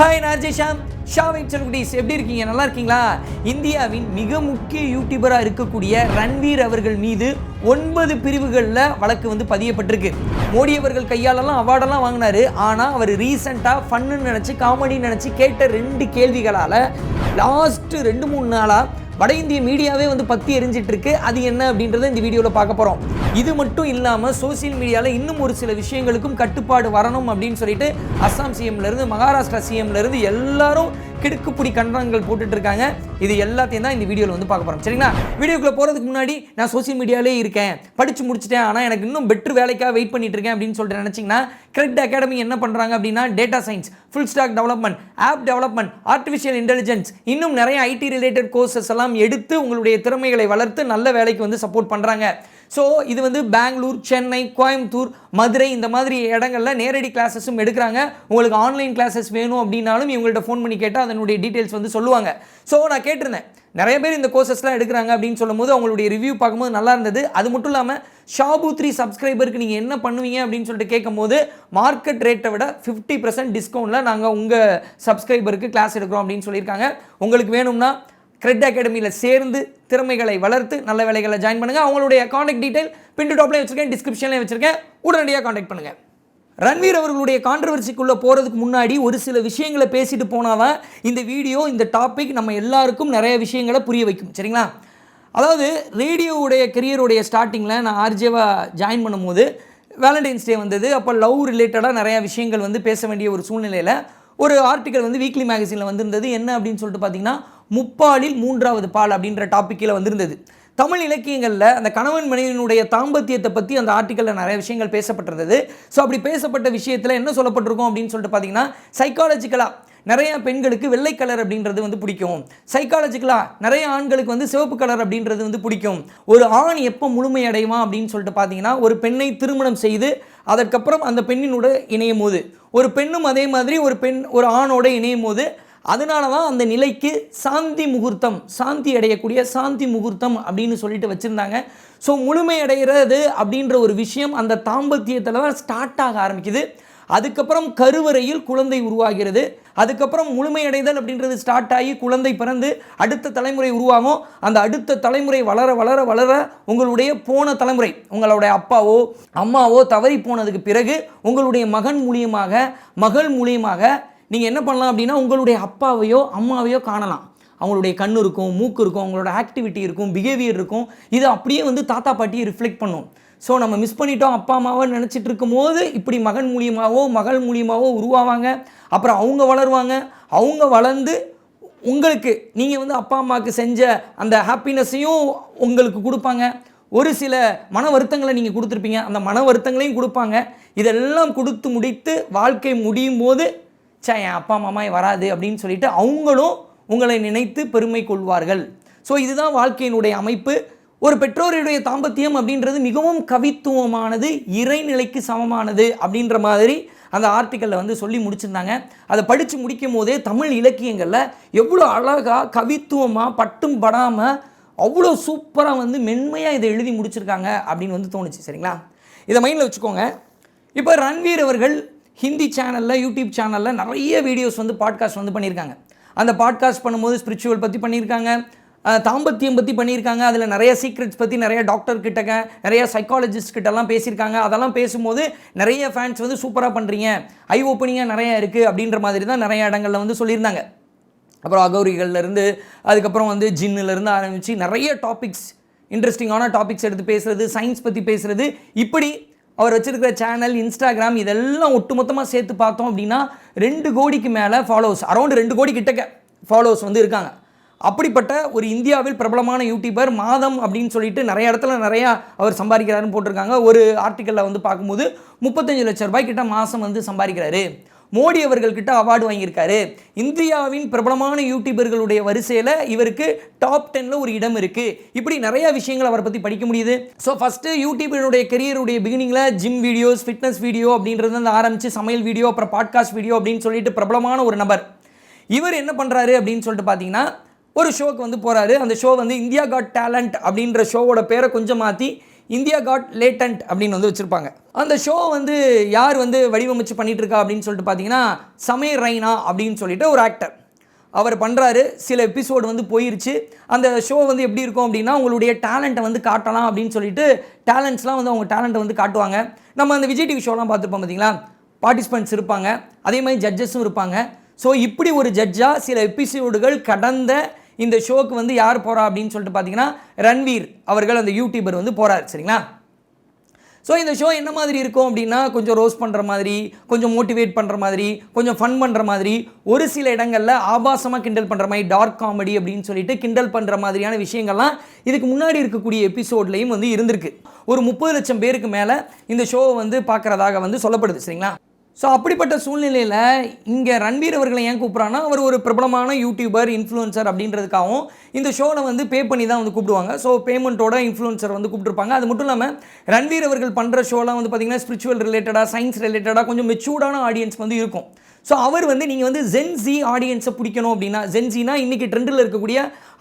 Hi நான் ஷாம் ஷாவிங் செல்குடிஸ் எப்படி இருக்கீங்க? நல்லா இருக்கீங்களா? இந்தியாவின் மிக முக்கிய யூடியூபராக இருக்கக்கூடிய ரன்வீர் அவர்கள் மீது ஒன்பது பிரிவுகளில் வழக்கு வந்து பதியப்பட்டிருக்கு. மோடி அவர்கள் கையாலெல்லாம் அவார்டெல்லாம் வாங்கினாரு. ஆனால் அவர் ரீசெண்டாக ஃபன்னு நினச்சி காமெடி நினச்சி கேட்ட ரெண்டு கேள்விகளால் லாஸ்ட்டு ரெண்டு மூணு நாளாக வட இந்திய மீடியாவே வந்து பற்றி எரிஞ்சிட்ருக்கு அது என்ன அப்படின்றத இந்த வீடியோவில் பார்க்க போகிறோம் இது மட்டும் இல்லாமல் சோசியல் மீடியாவில் இன்னும் ஒரு சில விஷயங்களுக்கும் கட்டுப்பாடு வரணும் அப்படின்னு சொல்லிட்டு அஸ்ஸாம் சிஎம்லேருந்து மகாராஷ்டிரா சிஎம்லேருந்து எல்லாரும் கிடுக்குப்பிடி கண்டனங்கள் போட்டுட்டு இருக்காங்க. இது எல்லாத்தையும் தான் இந்த வீடியோவில் வந்து பார்க்க போகிறோம் சரிங்களா? வீடியோக்குள்ளே போகிறதுக்கு முன்னாடி நான் சோசியல் மீடியாவிலே இருக்கேன். படித்து முடிச்சிட்டேன். ஆனால் எனக்கு இன்னும் பெட்டர் வேலைக்காக வெயிட் பண்ணிட்டு இருக்கேன் அப்படின்னு சொல்லிட்டு நினச்சிங்கன்னா கிரெட் அகாடமி என்ன பண்ணுறாங்க அப்படின்னா data science full stack development app development artificial intelligence இன்னும் நிறைய ஐடி ரிலேட்டட் கோர்சஸ் எல்லாம் எடுத்து உங்களுடைய திறமைகளை வளர்த்து நல்ல வேலைக்கு வந்து சப்போர்ட் பண்ணுறாங்க ஸோ இது வந்து பெங்களூர் சென்னை கோயம்புத்தூர் மதுரை இந்த மாதிரி இடங்களில் நேரடி கிளாஸஸும் எடுக்கிறாங்க. உங்களுக்கு ஆன்லைன் கிளாஸஸ் வேணும் அப்படின்னாலும் இவங்கள்ட்ட ஃபோன் பண்ணி கேட்டால் அதனுடைய டீட்டெயில்ஸ் வந்து சொல்லுவாங்க. ஸோ நான் கேட்டிருந்தேன். நிறைய பேர் இந்த கோர்சஸ்லாம் எடுக்கிறாங்க அப்படின்னு சொல்லும்போது அவங்களுடைய ரிவ்யூ பார்க்கும்போது நல்லா இருந்தது. அது மட்டும் இல்லாமல் ஷாபு த்ரீ சப்ஸ்கிரைபருக்கு நீங்கள் என்ன பண்ணுவீங்க அப்படின்னு சொல்லிட்டு கேட்கும்போது மார்க்கெட் ரேட்டை விட ஃபிஃப்டி பர்சன்ட் டிஸ்கவுண்ட்டில் நாங்கள் உங்கள் சப்ஸ்கிரைபருக்கு கிளாஸ் எடுக்கிறோம் அப்படின்னு சொல்லியிருக்காங்க. உங்களுக்கு வேணும்னா கிரெட் அகாடமியில் சேர்ந்து திறமைகளை வளர்த்து நல்ல வேலைகளை ஜாயின் பண்ணுங்கள் அவங்களுடைய காண்டாக்ட் டீட்டெயில் பின் டாப்லேயே வச்சிருக்கேன் டிஸ்கிரிப்ஷன்லேயே வச்சுருக்கேன். உடனடியாக காண்டாக்ட் பண்ணுங்கள் ரன்வீர் அவர்களுடைய கான்ட்ரவர்சிக்குள்ளே போகிறதுக்கு முன்னாடி ஒரு சில விஷயங்களை பேசிட்டு போனால் தான் இந்த வீடியோ இந்த டாபிக் நம்ம எல்லாருக்கும் நிறைய விஷயங்களை புரிய வைக்கும். சரிங்களா? அதாவது ரேடியோவுடைய கெரியருடைய ஸ்டார்டிங்கில் நான் ஆர்ஜேவாக ஜாயின் பண்ணும்போது வேலண்டைன்ஸ் டே வந்தது. அப்போ லவ் ரிலேட்டடாக நிறையா விஷயங்கள் வந்து பேச வேண்டிய ஒரு சூழ்நிலையில் ஒரு ஆர்டிக்கல் வந்து வீக்லி மேகசினில் வந்திருந்தது. என்ன அப்படின்னு சொல்லிட்டு பார்த்தீங்கன்னா முப்பாலில் மூன்றாவது பால் அப்படின்ற டாப்பிக்கில் வந்திருந்தது. தமிழ் இலக்கியங்களில் அந்த கணவன் மனைவியினுடைய தாம்பத்தியத்தை பற்றி அந்த ஆர்டிக்கலில் நிறைய விஷயங்கள் பேசப்பட்டிருந்தது. ஸோ அப்படி பேசப்பட்ட விஷயத்தில் என்ன சொல்லப்பட்டிருக்கும் அப்படின்னு சொல்லிட்டு பார்த்தீங்கன்னா சைக்காலஜிக்கலாக நிறைய பெண்களுக்கு வெள்ளை கலர் அப்படின்றது வந்து பிடிக்கும். சைக்காலஜிக்கலாக நிறைய ஆண்களுக்கு வந்து சிவப்பு கலர் அப்படின்றது வந்து பிடிக்கும். ஒரு ஆண் எப்போ முழுமையடைவான் அப்படின்னு சொல்லிட்டு பார்த்தீங்கன்னா ஒரு பெண்ணை திருமணம் செய்து அதற்கப்புறம் அந்த பெண்ணினோட இணையும் போது ஒரு பெண்ணும் அதே மாதிரி ஒரு பெண் ஒரு ஆணோட இணையும் போது அதனால தான் அந்த நிலைக்கு சாந்தி முகூர்த்தம் சாந்தி அடையக்கூடிய சாந்தி முகூர்த்தம் அப்படின்னு சொல்லிட்டு வச்சுருந்தாங்க. ஸோ முழுமை அடைகிறது அப்படின்ற ஒரு விஷயம் அந்த தாம்பத்தியத்தில் தான் ஸ்டார்ட் ஆக ஆரம்பிக்குது. அதுக்கப்புறம் கருவறையில் குழந்தை உருவாகிறது. அதுக்கப்புறம் முழுமையடைதல் அப்படின்றது ஸ்டார்ட் ஆகி குழந்தை பிறந்து அடுத்த தலைமுறை உருவாகும். அந்த அடுத்த தலைமுறை வளர வளர வளர உங்களுடைய போன தலைமுறை உங்களுடைய அப்பாவோ அம்மாவோ தவறி போனதுக்கு பிறகு உங்களுடைய மகன் மூலியமாக மகள் மூலியமாக நீங்கள் என்ன பண்ணலாம் அப்படின்னா உங்களுடைய அப்பாவையோ அம்மாவையோ காணலாம். அவங்களுடைய கண் இருக்கும் மூக்கு இருக்கும் அவங்களோட ஆக்டிவிட்டி இருக்கும் பிஹேவியர் இருக்கும். இது அப்படியே வந்து தாத்தா பாட்டியை ரிஃப்ளெக்ட் பண்ணும். ஸோ நம்ம மிஸ் பண்ணிட்டோம் அப்பா அம்மாவை நினச்சிட்டு இருக்கும்போது இப்படி மகன் மூலியமாகவோ மகள் மூலியமாகவோ உருவாவாங்க. அப்புறம் அவங்க வளருவாங்க. அவங்க வளர்ந்து உங்களுக்கு நீங்கள் வந்து அப்பா அம்மாவுக்கு செஞ்ச அந்த ஹாப்பினஸையும் உங்களுக்கு கொடுப்பாங்க. ஒரு சில மன வருத்தங்களை நீங்கள் கொடுத்துருப்பீங்க. அந்த மன வருத்தங்களையும் கொடுப்பாங்க. இதெல்லாம் கொடுத்து முடித்து வாழ்க்கை முடியும் போது சே என் அப்பா அம்மா வராது அப்படின்னு சொல்லிட்டு அவங்களும் உங்களை நினைத்து பெருமை கொள்வார்கள். ஸோ இதுதான் வாழ்க்கையினுடைய அமைப்பு. ஒரு பெற்றோருடைய தாம்பத்தியம் அப்படின்றது மிகவும் கவித்துவமானது இறைநிலைக்கு சமமானது அப்படின்ற மாதிரி அந்த ஆர்டிக்கலில் வந்து சொல்லி முடிச்சிருந்தாங்க. அதை படித்து முடிக்கும் போதே தமிழ் இலக்கியங்களில் எவ்வளோ அழகாக கவித்துவமாக பட்டும் படாமல் அவ்வளோ சூப்பராக வந்து மென்மையாக இதை எழுதி முடிச்சிருக்காங்க அப்படின்னு வந்து தோணுச்சு சரிங்களா? இதை மைண்டில் வச்சுக்கோங்க. இப்போ ரன்வீர் அவர்கள் ஹிந்தி சேனலில் யூடியூப் சேனலில் நிறைய வீடியோஸ் வந்து பாட்காஸ்ட் வந்து பண்ணியிருக்காங்க. அந்த பாட்காஸ்ட் பண்ணும்போது ஸ்பிரிச்சுவல் பற்றி பண்ணியிருக்காங்க. தாம்பத்தியம் பற்றி பண்ணியிருக்காங்க. அதில் நிறைய சீக்ரெட்ஸ் பற்றி நிறைய டாக்டர் கிட்டக்க நிறைய சைக்காலஜிஸ்ட் கிட்டலாம் பேசியிருக்காங்க. அதெல்லாம் பேசும்போது நிறைய ஃபேன்ஸ் வந்து சூப்பராக பண்ணுறீங்க ஐ ஓப்பனிங்காக நிறையா இருக்குது அப்படின்ற மாதிரி தான் நிறைய இடங்களில் வந்து சொல்லியிருந்தாங்க. அப்புறம் அகௌரிகள்லேருந்து அதுக்கப்புறம் வந்து ஜின்னுலேருந்து ஆரம்பித்து நிறைய டாபிக்ஸ் இன்ட்ரெஸ்டிங்கான டாபிக்ஸ் எடுத்து பேசுகிறது சயின்ஸ் பற்றி பேசுகிறது இப்படி அவர் வச்சிருக்கிற சேனல் இன்ஸ்டாகிராம் இதெல்லாம் ஒட்டுமொத்தமாக சேர்த்து பார்த்தோம் அப்படின்னா ரெண்டு கோடிக்கு மேலே ஃபாலோவர்ஸ் அரௌண்ட் ரெண்டு கோடி கிட்டக்க ஃபாலோவர்ஸ் வந்து இருக்காங்க. அப்படிப்பட்ட ஒரு இந்தியாவில் பிரபலமான யூடியூபர் மாதம் அப்படின்னு சொல்லிட்டு நிறைய இடத்துல நிறையா அவர் சம்பாதிக்கிறாருன்னு போட்டிருக்காங்க. ஒரு ஆர்டிக்கலில் வந்து பார்க்கும்போது முப்பத்தஞ்சு லட்ச ரூபாய் கிட்ட மாதம் வந்து சம்பாதிக்கிறாரு. மோடி அவர்கள்கிட்ட அவார்டு வாங்கியிருக்காரு. இந்தியாவின் பிரபலமான யூடியூபர்களுடைய வரிசையில் இவருக்கு டாப் டென்னில் ஒரு இடம் இருக்குது இப்படி நிறைய விஷயங்கள் அவரை பற்றி படிக்க முடியுது. ஸோ ஃபஸ்ட்டு யூடியூபினுடைய கெரியருடைய பிகினிங்கில் ஜிம் வீடியோஸ் ஃபிட்னஸ் வீடியோ அப்படின்றது வந்து ஆரம்பித்து சமையல் வீடியோ அப்புறம் பாட்காஸ்ட் வீடியோ அப்படின்னு சொல்லிட்டு பிரபலமான ஒரு நபர். இவர் என்ன பண்ணுறாரு அப்படின்னு சொல்லிட்டு பார்த்தீங்கன்னா ஒரு ஷோக்கு வந்து போகிறாரு அந்த ஷோ வந்து இந்தியா காட் டேலண்ட் அப்படின்ற ஷோவோட பேரை கொஞ்சம் மாற்றி இந்தியா காட் லேட்டன்ட் அப்படின்னு வந்து வச்சுருப்பாங்க. அந்த ஷோ வந்து யார் வந்து வடிவமைச்சு பண்ணிகிட்டு இருக்கா அப்படின்னு சொல்லிட்டு பார்த்தீங்கன்னா சமீர் ரைனா அப்படின்னு சொல்லிட்டு ஒரு ஆக்டர் அவர் பண்ணுறாரு சில எபிசோடு வந்து போயிருச்சு. அந்த ஷோ வந்து எப்படி இருக்கும் அப்படின்னா உங்களுடைய டேலண்ட்டை வந்து காட்டலாம் அப்படின்னு சொல்லிட்டு டேலண்ட்ஸ்லாம் வந்து அவங்க டேலண்ட்டை வந்து காட்டுவாங்க. நம்ம அந்த விஜய் டிவி ஷோலாம் பார்த்துருப்போம் பார்த்தீங்களா பார்ட்டிசிபெண்ட்ஸ் இருப்பாங்க. அதே மாதிரி ஜட்ஜஸும் இருப்பாங்க. ஸோ இப்படி ஒரு ஜட்ஜாக சில எபிசோடுகள் கடந்த இந்த ஷோக்கு வந்து யார் போகிறா அப்படின்னு சொல்லிட்டு பார்த்தீங்கன்னா ரன்வீர் அவர்கள் அந்த யூடியூபர் வந்து போகிறார் சரிங்களா? ஸோ இந்த ஷோ என்ன மாதிரி இருக்கும் அப்படின்னா கொஞ்சம் ரோஸ் பண்ணுற மாதிரி கொஞ்சம் மோட்டிவேட் பண்ணுற மாதிரி கொஞ்சம் ஃபன் பண்ணுற மாதிரி ஒரு சில இடங்களில் ஆபாசமாக கிண்டல் பண்ணுற மாதிரி டார்க் காமெடி அப்படின்னு சொல்லிட்டு கிண்டல் பண்ணுற மாதிரியான விஷயங்கள்லாம் இதுக்கு முன்னாடி இருக்கக்கூடிய எபிசோட்லேயும் வந்து இருந்திருக்கு. ஒரு முப்பது லட்சம் பேருக்கு மேலே இந்த ஷோவை வந்து பார்க்குறதாக வந்து சொல்லப்படுது சரிங்களா? ஸோ அப்படிப்பட்ட சூழ்நிலையில் இங்கே ரன்வீர் அவர்களை ஏன் கூப்பிட்றான்னா அவர் ஒரு பிரபலமான யூடியூபர் இன்ஃப்ளூயன்சர் அப்படின்றதுக்காகவும் இந்த ஷோவில் வந்து பே பண்ணி தான் வந்து கூப்பிடுவாங்க. ஸோ பேமெண்ட்டோட இன்ஃப்ளூயன்சர் வந்து கூப்பிட்டுருப்பாங்க. அது மட்டும் இல்லாமல் ரன்வீர் அவர்கள் பண்ணுற ஷோலாம் வந்து பார்த்திங்கன்னா ஸ்பிரிச்சுவல் ரிலேட்டடாக சயின்ஸ் ரிலேட்டடாக கொஞ்சம் மெச்சூர்டான ஆடியன்ஸ் வந்து இருக்கும். ஸோ அவர் வந்து நீங்கள் வந்து ஜென்சி ஆடியன்ஸை பிடிக்கணும் அப்படின்னா ஜென்சினா இன்றைக்கி ட்ரெண்டில் இருக்கக்கூடிய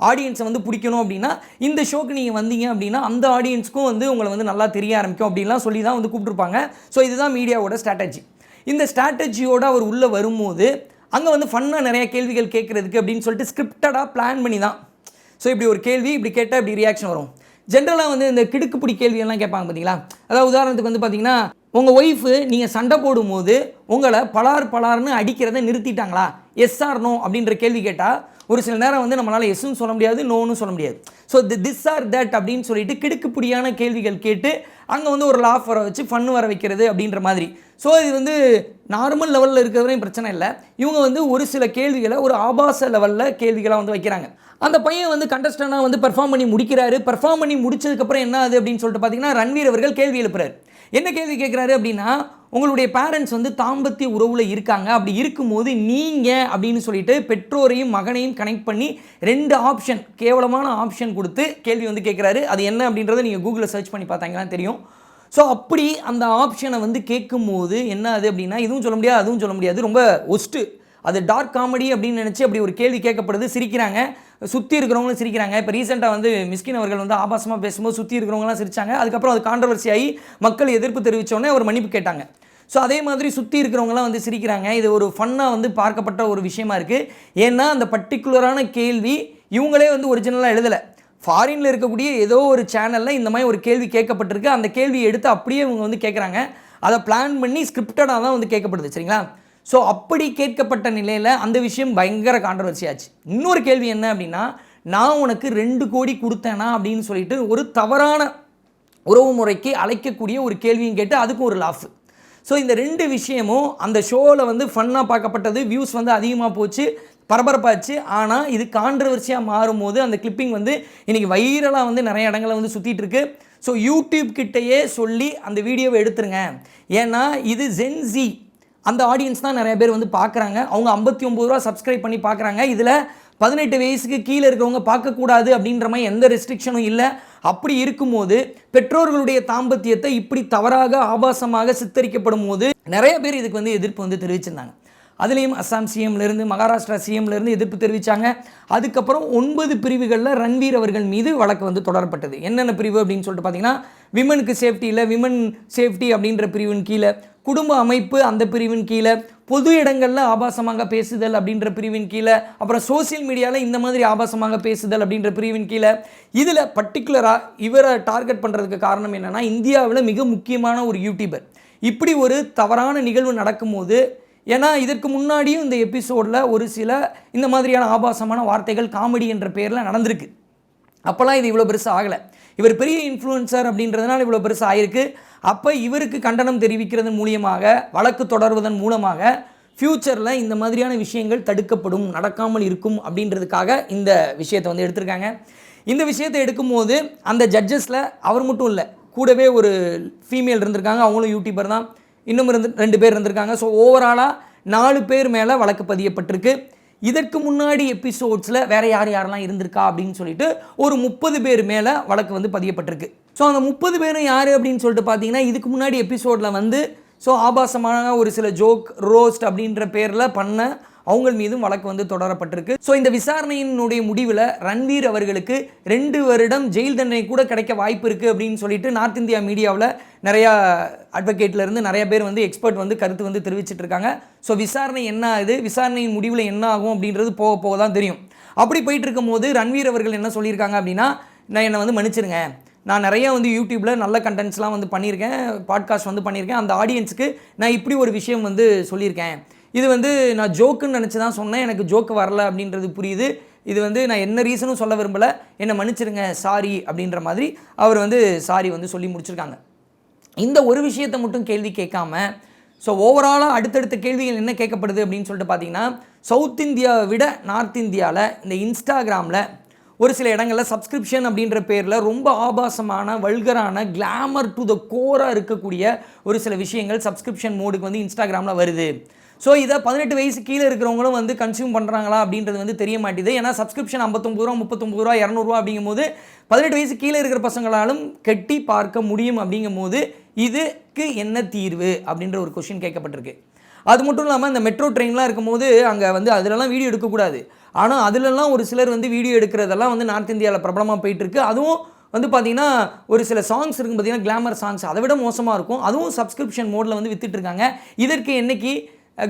ஆடியன்ஸை வந்து பிடிக்கணும் அப்படின்னா இந்த ஷோக்கு நீங்கள் வந்தீங்க அப்படின்னா அந்த ஆடியன்ஸ்க்கும் வந்து உங்களை வந்து நல்லா தெரிய ஆரம்பிக்கும் அப்படின்லாம் சொல்லி தான் வந்து கூப்பிட்டுருப்பாங்க. ஸோ இதுதான் மீடியாவோட ஸ்ட்ராட்டஜி இந்த ஸ்ட்ராட்டஜியோடு அவர் உள்ளே வரும்போது அங்கே வந்து ஃபன்னாக நிறைய கேள்விகள் கேட்குறதுக்கு அப்படின்னு சொல்லிட்டு ஸ்கிரிப்டடாக பிளான் பண்ணி தான் ஸோ இப்படி ஒரு கேள்வி இப்படி கேட்டால் இப்படி ரியாக்ஷன் வரும். ஜென்ரலாக வந்து இந்த கிடுக்குப்பிடி கேள்வியெல்லாம் கேட்பாங்க பார்த்தீங்களா அதாவது உதாரணத்துக்கு வந்து பார்த்தீங்கன்னா உங்கள் ஒய்ஃபு நீங்கள் சண்டை போடும்போது உங்களை பலார் பலார்னு அடிக்கிறத நிறுத்திட்டாங்களா? எஸ் ஆர் நோ அப்படின்ற கேள்வி கேட்டால் ஒரு சில நேரம் வந்து நம்மளால் எஸ்ன்னு சொல்ல முடியாது நோன்னு சொல்ல முடியாது. So the this are that அப்படின்னு சொல்லிட்டு கிடுக்குப்பிடியான கேள்விகள் கேட்டு அங்கே வந்து ஒரு லாஃப் வர வச்சு ஃபன் வர வைக்கிறது அப்படின்ற மாதிரி. ஸோ இது வந்து நார்மல் லெவலில் இருக்கிறதுலையும் பிரச்சனை இல்லை. இவங்க வந்து ஒரு சில கேள்விகளை ஒரு ஆபாச லெவலில் கேள்விகளாக வந்து வைக்கிறாங்க. அந்த பையன் வந்து கண்டஸ்டனாக வந்து பெர்ஃபார்ம் பண்ணி முடிக்கிறாரு. பெர்ஃபார்ம் பண்ணி முடிச்சதுக்கப்புறம் என்ன ஆகுது அப்படின்னு சொல்லிட்டு பார்த்தீங்கன்னா ரன்வீர் அவர்கள் கேள்வி எழுப்புறாரு. என்ன கேள்வி கேட்குறாரு அப்படின்னா உங்களுடைய பேரண்ட்ஸ் வந்து தாம்பத்திய உறவில் இருக்காங்க. அப்படி இருக்கும்போது நீங்கள் அப்படின்னு சொல்லிட்டு பெற்றோரையும் மகனையும் கனெக்ட் பண்ணி ரெண்டு ஆப்ஷன் கேவலமான ஆப்ஷன் கொடுத்து கேள்வி வந்து கேட்குறாரு அது என்ன அப்படின்றத நீங்கள் கூகுளில் சர்ச் பண்ணி பார்த்தாங்கன்னா தெரியும். ஸோ அப்படி அந்த ஆப்ஷனை வந்து கேட்கும்போது என்ன அது அப்படின்னா இதுவும் சொல்ல முடியாது அதுவும் சொல்ல முடியாது. ரொம்ப ஒஸ்ட்டு அது டார்க் காமெடி அப்படின்னு நினச்சி அப்படி ஒரு கேள்வி கேட்கப்படுது. சிரிக்கிறாங்க. சுற்றி இருக்கிறவங்களும் சிரிக்கிறாங்க. இப்போ ரீசெண்டாக வந்து மிஸ்கின் அவர்கள் வந்து ஆபாசமாக பேசும்போது சுற்றி இருக்கிறவங்களாம் சிரிச்சாங்க. அதுக்கப்புறம் அது கான்ட்ரவர்சி ஆகி மக்கள் எதிர்ப்பு தெரிவித்தோடனே அவர் மன்னிப்பு கேட்டாங்க. ஸோ அதே மாதிரி சுற்றி இருக்கிறவங்களாம் வந்து சிரிக்கிறாங்க. இது ஒரு ஃபன்னாக வந்து பார்க்கப்பட்ட ஒரு விஷயமா இருக்குது ஏன்னா அந்த பர்டிகுலரான கேள்வி இவங்களே வந்து ஒரிஜினலாக எழுதலை. ஃபாரினில் இருக்கக்கூடிய ஏதோ ஒரு சேனலில் இந்த மாதிரி ஒரு கேள்வி கேட்கப்பட்டிருக்கு. அந்த கேள்வியை எடுத்து அப்படியே இவங்க வந்து கேட்குறாங்க. அதை பிளான் பண்ணி ஸ்கிரிப்டடாக தான் வந்து கேட்கப்படுது. சரிங்களா? ஸோ அப்படி கேட்கப்பட்ட நிலையில் அந்த விஷயம் பயங்கர கான்ட்ரவர்சி ஆச்சு. இன்னொரு கேள்வி என்ன அப்படின்னா நான் உனக்கு ரெண்டு கோடி கொடுத்தேனா அப்படின்னு சொல்லிட்டு ஒரு தவறான உறவு முறைக்கு அழைக்கக்கூடிய ஒரு கேள்வியும் கேட்டு அதுக்கும் ஒரு லாஃப் ஸோ இந்த ரெண்டு விஷயமும் அந்த ஷோவில் வந்து ஃபன்னாக பார்க்கப்பட்டது வியூஸ் வந்து அதிகமாக போச்சு. பரபரப்பாச்சு. ஆனால் இது கான்ட்ரவர்சியாக மாறும்போது அந்த கிளிப்பிங் வந்து இன்றைக்கி வைரலாக வந்து நிறைய இடங்களில் வந்து சுற்றிட்டு இருக்கு ஸோ யூடியூப் கிட்டேயே சொல்லி அந்த வீடியோவை எடுத்துருங்க. ஏன்னா இது ஜென்சி அந்த ஆடியன்ஸ் தான் நிறைய பேர் வந்து பார்க்குறாங்க அவங்க ஐம்பத்தி ஒம்பது ரூபா சப்ஸ்கிரைப் பண்ணி பார்க்குறாங்க இதில் பதினெட்டு வயசுக்கு கீழே இருக்கிறவங்க பார்க்கக்கூடாது அப்படின்ற மாதிரி எந்த ரெஸ்ட்ரிக்ஷனும் இல்லை. அப்படி இருக்கும்போது பெற்றோர்களுடைய தாம்பத்தியத்தை இப்படி தவறாக ஆபாசமாக சித்தரிக்கப்படும் போது நிறைய பேர் இதுக்கு வந்து எதிர்ப்பு வந்து தெரிவிச்சிருந்தாங்க. அதுலேயும் அஸ்ஸாம் சிஎம்லேருந்து மகாராஷ்டிரா சிஎம்லேருந்து எதிர்ப்பு தெரிவித்தாங்க அதுக்கப்புறம் ஒன்பது பிரிவுகளில் ரன்வீர் அவர்கள் மீது வழக்கு வந்து தொடரப்பட்டது. என்னென்ன பிரிவு அப்படின்னு சொல்லிட்டு பார்த்தீங்கன்னா விமனுக்கு சேஃப்டியில் விமன் சேஃப்டி அப்படின்ற பிரிவின் கீழே குடும்ப அமைப்பு அந்த பிரிவின் கீழே பொது இடங்களில் ஆபாசமாக பேசுதல் அப்படின்ற பிரிவின் கீழே அப்புறம் சோசியல் மீடியாவில் இந்த மாதிரி ஆபாசமாக பேசுதல் அப்படின்ற பிரிவின் கீழே. இதில் பர்டிகுலராக இவரை டார்கெட் பண்ணுறதுக்கு காரணம் என்னென்னா இந்தியாவில் மிக முக்கியமான ஒரு யூடியூபர் இப்படி ஒரு தவறான நிகழ்வு நடக்கும்போது ஏன்னா இதற்கு முன்னாடியும் இந்த எபிசோடில் ஒரு சில இந்த மாதிரியான ஆபாசமான வார்த்தைகள் காமெடி என்ற பேரில் நடந்திருக்கு. அப்போல்லாம் இது இவ்வளோ பெருசாக ஆகலை. இவர் பெரிய இன்ஃப்ளூயன்சர் அப்படின்றதுனால இவ்வளோ பெருசாக ஆயிருக்கு. அப்போ இவருக்கு கண்டனம் தெரிவிக்கிறதன் மூலியமாக வழக்கு தொடர்வதன் மூலமாக ஃப்யூச்சரில் இந்த மாதிரியான விஷயங்கள் தடுக்கப்படும் நடக்காமல் இருக்கும் அப்படின்றதுக்காக இந்த விஷயத்தை வந்து எடுத்திருக்காங்க. இந்த விஷயத்தை எடுக்கும்போது அந்த ஜட்ஜஸில் அவர் மட்டும் இல்லை கூடவே ஒரு ஃபீமேல் இருந்திருக்காங்க. அவங்களும் யூடியூபர் தான். இன்னும் இருந்து ரெண்டு பேர் இருந்திருக்காங்க. ஸோ ஓவராலாக நாலு பேர் மேலே வழக்கு பதியப்பட்டிருக்கு. இதற்கு முன்னாடி எபிசோட்ஸில் வேற யார் யாரெல்லாம் இருந்திருக்கா அப்படின்னு சொல்லிட்டு ஒரு முப்பது பேர் மேலே வழக்கு வந்து பதியப்பட்டிருக்கு. ஸோ அந்த முப்பது பேரும் யார் அப்படின்னு சொல்லிட்டு பார்த்தீங்கன்னா இதுக்கு முன்னாடி எபிசோடில் வந்து ஸோ ஆபாசமான ஒரு சில ஜோக் ரோஸ்ட் அப்படின்ற பேரில் பண்ண அவங்க மீதும் வழக்கு வந்து தொடரப்பட்டிருக்கு. ஸோ இந்த விசாரணையினுடைய முடிவில் ரன்வீர் அவர்களுக்கு ரெண்டு வருடம் ஜெயில் தண்டனை கூட கிடைக்க வாய்ப்பு இருக்குது அப்படின்னு சொல்லிட்டு நார்த் இந்தியா மீடியாவில் நிறையா advocate-ல இருந்து நிறைய பேர் வந்து எக்ஸ்பர்ட் வந்து கருத்து வந்து தெரிவிச்சிட்டு இருக்காங்க. ஸோ விசாரணை என்ன ஆகுது? விசாரணையின் முடிவில் என்ன ஆகும் அப்படின்றது போக போக தான் தெரியும். அப்படி போயிட்டு இருக்கும்போது ரன்வீர் அவர்கள் என்ன சொல்லியிருக்காங்க அப்படின்னா நான் என்னை வந்து மன்னிச்சிருங்க. நான் நிறைய வந்து யூடியூப்பில் நல்ல கண்டென்ட்ஸ்லாம் வந்து பண்ணியிருக்கேன் பாட்காஸ்ட் வந்து பண்ணியிருக்கேன். அந்த ஆடியன்ஸுக்கு நான் இப்படி ஒரு விஷயம் வந்து சொல்லியிருக்கேன். இது வந்து நான் ஜோக்குன்னு நினச்சி தான் சொன்னேன். எனக்கு ஜோக்கு வரல அப்படின்றது புரியுது. இது வந்து நான் என்ன ரீசனும் சொல்ல விரும்பலை. என்னை மன்னிச்சிருங்க சாரி அப்படின்ற மாதிரி அவர் வந்து சாரி வந்து சொல்லி முடிச்சிருக்காங்க. இந்த ஒரு விஷயத்தை மட்டும் கேள்வி கேட்காம ஸோ ஓவராலாக அடுத்தடுத்த கேள்விகள் என்ன கேட்கப்படுது அப்படின்னு சொல்லிட்டு பார்த்தீங்கன்னா சவுத் இந்தியாவை விட நார்த் இந்தியாவில் இந்த இன்ஸ்டாகிராமில் ஒரு சில இடங்களில் சப்ஸ்கிரிப்ஷன் அப்படின்ற பேரில் ரொம்ப ஆபாசமான வல்கரான கிளாமர் டு த கோராக இருக்கக்கூடிய ஒரு சில விஷயங்கள் சப்ஸ்கிரிப்ஷன் மோடுக்கு வந்து இன்ஸ்டாகிராமில் வருது. ஸோ இதை பதினெட்டு வயசு கீழே இருக்கிறவங்களும் வந்து கன்சியூம் பண்ணுறாங்களா அப்படின்றது வந்து தெரிய மாட்டேது. ஏன்னா சப்ஸ்கிரிப்ஷன் ஐம்பத்தொம்பது ரூபா முப்பத்தொம்பது ரூபா இரநூறுவா அப்படிங்கும்போது பதினெட்டு வயசு கீழே இருக்கிற பசங்களாலும் கெட்டி பார்க்க முடியும் அப்படிங்கும்போது இதுக்கு என்ன தீர்வு அப்படின்ற ஒரு கொஷின் கேட்கப்பட்டிருக்கு. அது மட்டும் இல்லாமல் இந்த மெட்ரோ ட்ரெயின்லாம் இருக்கும்போது அங்கே வந்து அதிலலாம் வீடியோ எடுக்கக்கூடாது. ஆனால் அதிலலாம் ஒரு சிலர் வந்து வீடியோ எடுக்கிறதெல்லாம் வந்து நார்த் இந்தியாவில் பிரபலமாக போயிட்டுருக்கு. அதுவும் வந்து பார்த்தீங்கன்னா ஒரு சில சாங்ஸ் இருக்கும் பார்த்தீங்கன்னா கிளாமர் சாங்ஸ் அதை விட மோசமாக இருக்கும். அதுவும் சப்ஸ்கிரிப்ஷன் மோடில் வந்து வித்துட்ருக்காங்க இதற்கு என்னைக்கு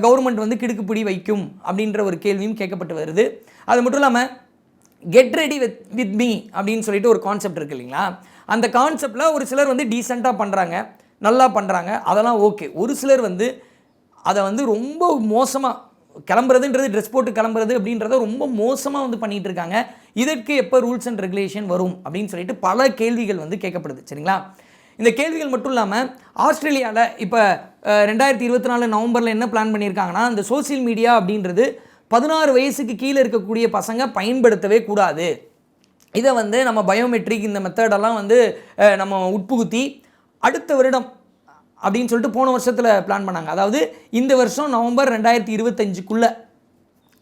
கவர்மெண்ட் வந்து கிடுக்குப்பிடி வைக்கும் அப்படின்ற ஒரு கேள்வியும் கேட்கப்பட்டு வருது. அது மட்டும் இல்லாமல் get ready with with me அப்படின்னு சொல்லிட்டு ஒரு கான்செப்ட் இருக்கு இல்லைங்களா? அந்த கான்செப்டில் ஒரு சிலர் வந்து டீசெண்டாக பண்ணுறாங்க நல்லா பண்ணுறாங்க அதெல்லாம் ஓகே ஒரு சிலர் வந்து அதை வந்து ரொம்ப மோசமாக கிளம்புறதுன்றது ட்ரெஸ் போட்டு கிளம்புறது அப்படின்றத ரொம்ப மோசமாக வந்து பண்ணிகிட்டு இருக்காங்க. இதற்கு எப்போ ரூல்ஸ் அண்ட் ரெகுலேஷன் வரும் அப்படின்னு சொல்லிட்டு பல கேள்விகள் வந்து கேட்கப்படுது சரிங்களா? இந்த கேள்விகள் மட்டும் இல்லாமல் ஆஸ்திரேலியாவில் இப்போ ரெண்டாயிரத்தி இருபத்தி நாலு நவம்பரில் என்ன பிளான் பண்ணியிருக்காங்கன்னா அந்த சோஷியல் மீடியா அப்படின்றது பதினாறு வயசுக்கு கீழே இருக்கக்கூடிய பசங்க பயன்படுத்தவே கூடாது. இதை வந்து நம்ம பயோமெட்ரிக் இந்த மெத்தடெல்லாம் வந்து நம்ம உட்புகுத்தி அடுத்த வருடம் அப்படின்னு சொல்லிட்டு போன வருஷத்தில் பிளான் பண்ணாங்க. அதாவது இந்த வருஷம் நவம்பர் ரெண்டாயிரத்தி இருபத்தஞ்சுக்குள்ளே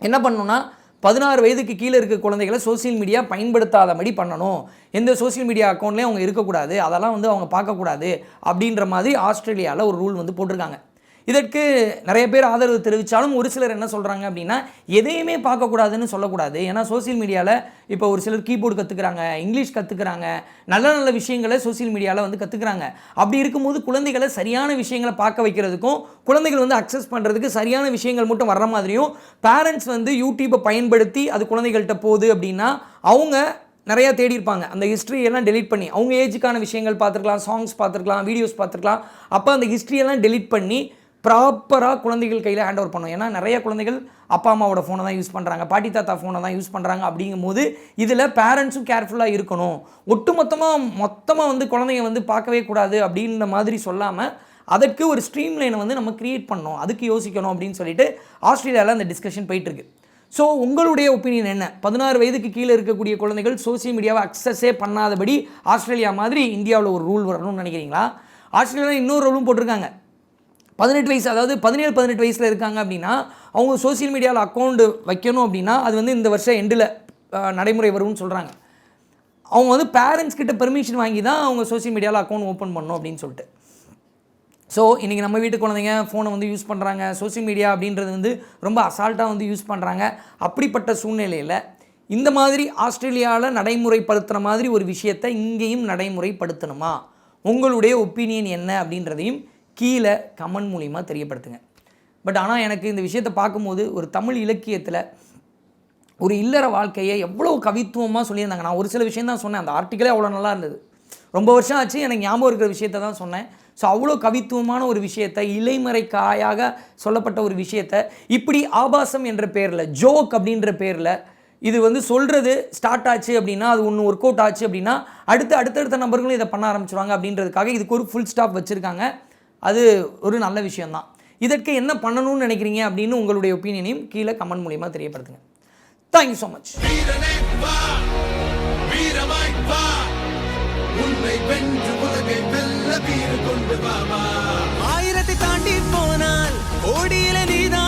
என்ன பண்ணணும்னா பதினாறு வயதுக்கு கீழே இருக்க குழந்தைகளை சோஷியல் மீடியா பயன்படுத்தாதபடி பண்ணணும். எந்த சோஷியல் மீடியா அக்கௌண்ட்லேயும் அவங்க இருக்கக்கூடாது. அதெல்லாம் வந்து அவங்க பார்க்கக்கூடாது. அப்படின்ற மாதிரி ஆஸ்திரேலியாவில் ஒரு ரூல் வந்து போட்டிருக்காங்க. இதற்கு நிறைய பேர் ஆதரவு தெரிவித்தாலும் ஒரு சிலர் என்ன சொல்கிறாங்க அப்படின்னா எதையுமே பார்க்கக்கூடாதுன்னு சொல்லக்கூடாது. ஏன்னா சோஷியல் மீடியாவில் இப்போ ஒரு சிலர் கீபோர்டு கற்றுக்குறாங்க இங்கிலீஷ் கற்றுக்குறாங்க நல்ல நல்ல விஷயங்களை சோஷியல் மீடியாவில் வந்து கற்றுக்குறாங்க அப்படி இருக்கும்போது குழந்தைகளை சரியான விஷயங்களை பார்க்க வைக்கிறதுக்கும் குழந்தைகள் வந்து அக்சஸ் பண்ணுறதுக்கு சரியான விஷயங்கள் மட்டும் வர்ற மாதிரியும் பேரண்ட்ஸ் வந்து யூடியூப்பை பயன்படுத்தி அது குழந்தைகள்கிட்ட போகுது அப்படின்னா அவங்க நிறையா தேடி இருப்பாங்க. அந்த ஹிஸ்ட்ரியெல்லாம் டெலிட் டெலீட் பண்ணி அவங்க ஏஜுக்கான விஷயங்கள் பார்த்துருக்கலாம் சாங்ஸ் பார்த்துருக்கலாம் வீடியோஸ் பார்த்துருக்கலாம். அப்போ அந்த ஹிஸ்ட்ரியெல்லாம் எல்லாம் பண்ணி ப்ராப்பராக குழந்தைகள் கையில் ஹேண்ட் ஓவர் பண்ணும் ஏன்னா நிறைய குழந்தைகள் அப்பா அம்மாவோட ஃபோனை தான் யூஸ் பண்ணுறாங்க பாட்டி தாத்தா ஃபோனை தான் யூஸ் பண்ணுறாங்க அப்படிங்கும்போது இதில் பேரண்ட்ஸும் கேர்ஃபுல்லாக இருக்கணும். ஒட்டுமொத்தமாக மொத்தமாக வந்து குழந்தைங்க வந்து பார்க்கவே கூடாது அப்படின்ற மாதிரி சொல்லாமல் அதற்கு ஒரு ஸ்ட்ரீம் லைனை வந்து நம்ம கிரியேட் பண்ணணும். அதுக்கு யோசிக்கணும் அப்படின்னு சொல்லிட்டு ஆஸ்திரேலியாவில் அந்த டிஸ்கஷன் போயிட்டுருக்கு. ஸோ உங்களுடைய ஒப்பீனியன் என்ன? பதினாறு வயதுக்கு கீழே இருக்கக்கூடிய குழந்தைகள் சோஷியல் மீடியாவை அக்சஸே பண்ணாதபடி ஆஸ்திரேலியா மாதிரி இந்தியாவில் ஒரு ரூல் வரணும்னு நினைக்கிறீங்களா? ஆஸ்திரேலியாவில் இன்னொரு ரூலும் போட்டிருக்காங்க. பதினெட்டு வயசு அதாவது பதினேழு பதினெட்டு வயசில் இருக்காங்க அப்படின்னா அவங்க சோஷியல் மீடியாவில் அக்கௌண்ட் வைக்கணும் அப்படின்னா அது வந்து இந்த வருஷம் எண்டில் நடைமுறை வரும்னு சொல்கிறாங்க அவங்க வந்து பேரண்ட்ஸ் கிட்ட பெர்மிஷன் வாங்கி தான் அவங்க சோஷியல் மீடியாவில் அக்கௌண்ட் ஓப்பன் பண்ணணும் அப்படின்னு சொல்லிட்டு. ஸோ இன்றைக்கி நம்ம வீட்டு குழந்தைங்க ஃபோனை வந்து யூஸ் பண்ணுறாங்க சோஷியல் மீடியா அப்படின்றது வந்து ரொம்ப அசால்ட்டாக வந்து யூஸ் பண்ணுறாங்க அப்படிப்பட்ட சூழ்நிலையில் இந்த மாதிரி ஆஸ்திரேலியாவில் நடைமுறைப்படுத்துகிற மாதிரி ஒரு விஷயத்தை இங்கேயும் நடைமுறைப்படுத்தணுமா? உங்களுடைய ஒப்பீனியன் என்ன அப்படின்றதையும் கீழே கமெண்ட் மூலிமா தெரியப்படுத்துங்க. பட் ஆனால் எனக்கு இந்த விஷயத்தை பார்க்கும்போது ஒரு தமிழ் இலக்கியத்தில் ஒரு இல்லற வாழ்க்கையை எவ்வளோ கவித்துவமாக சொல்லியிருந்தாங்க. நான் ஒரு சில விஷயம் தான் சொன்னேன். அந்த ஆர்டிக்கலே அவ்வளோ நல்லா இருந்தது. ரொம்ப வருஷம் ஆச்சு எனக்கு ஞாபகம் இருக்கிற விஷயத்தை தான் சொன்னேன். ஸோ அவ்வளோ கவித்துவமான ஒரு விஷயத்தை இலைமறை காயாக சொல்லப்பட்ட ஒரு விஷயத்தை இப்படி ஆபாசம் என்ற பேரில் ஜோக் அப்படின்ற பேரில் இது வந்து சொல்கிறது ஸ்டார்ட் ஆச்சு அப்படின்னா அது ஒன்று ஒர்க் அவுட் ஆச்சு அப்படின்னா அடுத்து அடுத்தடுத்த நபர்களும் இதை பண்ண ஆரம்பிச்சிருவாங்க அப்படின்றதுக்காக இதுக்கு ஒரு ஃபுல் ஸ்டாப் வச்சுருக்காங்க. அது ஒரு நல்ல விஷயம்தான். இதற்கு என்ன பண்ணணும்னு நினைக்கிறீங்க அப்படின்னு உங்களுடைய ஒப்பீனியனையும் கீழே கமெண்ட் மூலியமாக தெரியப்படுத்துங்க. தேங்க்யூ ஸோ மச் ஆயிரத்தை தாண்டி போனால் கோடியில நீதான்